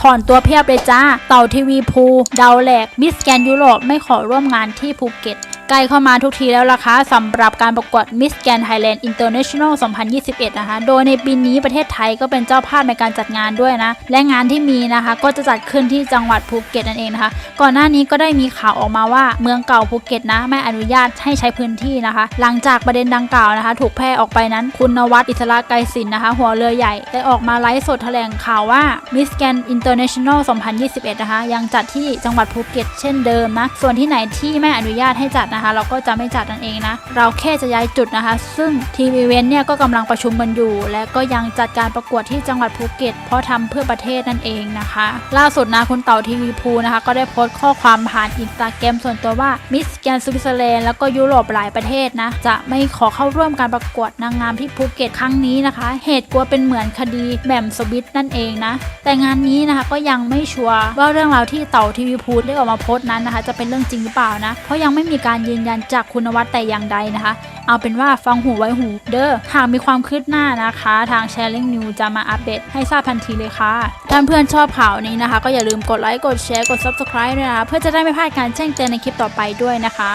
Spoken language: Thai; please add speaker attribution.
Speaker 1: ถอนตัวเพียบเลยจ้า เต่าทีวีพู ดาวแหลกมิสแกนยุโรปไม่ขอร่วมงานที่ภูเก็ต ใกล้เข้ามาทุกทีแล้วล่ะคะสำหรับการประกวด Miss Grand Thailand International 2021 นะคะ โดยในปีนี้ประเทศไทยก็เป็นเจ้าภาพในการจัดงานด้วยนะ และงานที่มีนะคะก็จะจัดขึ้นที่จังหวัดภูเก็ตนั่นเองนะคะ ก่อนหน้านี้ก็ได้มีข่าวออกมาว่าเมืองเก่าภูเก็ตนะไม่อนุญาตให้ใช้พื้นที่นะคะ หลังจากประเด็นดังกล่าวนะคะ ถูกแพร่ออกไปนั้นคุณนวัดอิสระไกรสินนะคะหัวเรือใหญ่ได้ออกมาไลฟ์สดแถลงข่าวว่า Miss Grand International 2021 นะคะยังจัดที่จังหวัดภูเก็ตเช่นเดิมนะส่วนที่ไหนที่ไม่อนุญาตให้จัดนะคะ เราก็จะไม่จัดนั่นเองนะ เราแค่จะย้ายจุดนะคะ ซึ่งทีมอีเวนต์เนี่ยก็กำลังประชุมกันอยู่ และก็ยังจัดการประกวดที่จังหวัดภูเก็ต เพราะทำเพื่อประเทศนั่นเองนะคะ ล่าสุดนะคุณเต่าทีวีพูนะคะ ก็ได้โพสต์ข้อความผ่านอินสตาแกรมส่วนตัวว่ามิสแกนสวิตเซอร์แลนด์แล้วก็ยุโรปหลายประเทศนะ จะไม่ขอเข้าร่วมการประกวดนางงามที่ภูเก็ตครั้งนี้นะคะ เหตุกลัวเป็นเหมือนคดีแหม่มสวิตนั่นเองนะ แต่งานนี้นะคะก็ยังไม่ชัวร์ว่าเรื่องราวที่เต่าทีวีพูดได้ออกมาโพสต์นั้นนะคะ จะเป็นเรื่องจริงหรือเปล่านะ เพราะยังไม่มีการยืนยันจากคุณวัตแต่อย่างใดนะคะ เอาเป็นว่าฟังหูไว้หูเด้อหากมีความคืบหน้านะคะ ทาง Sharing New จะมาอัปเดตให้ทราบทันทีเลยค่ะถ้าเพื่อนชอบข่าวนี้นะคะ ก็อย่าลืมกดไลค์กดแชร์กด Subscribe ด้วยนะคะเพื่อจะได้ไม่พลาดการแจ้งเตือนในคลิปต่อไปด้วยนะคะ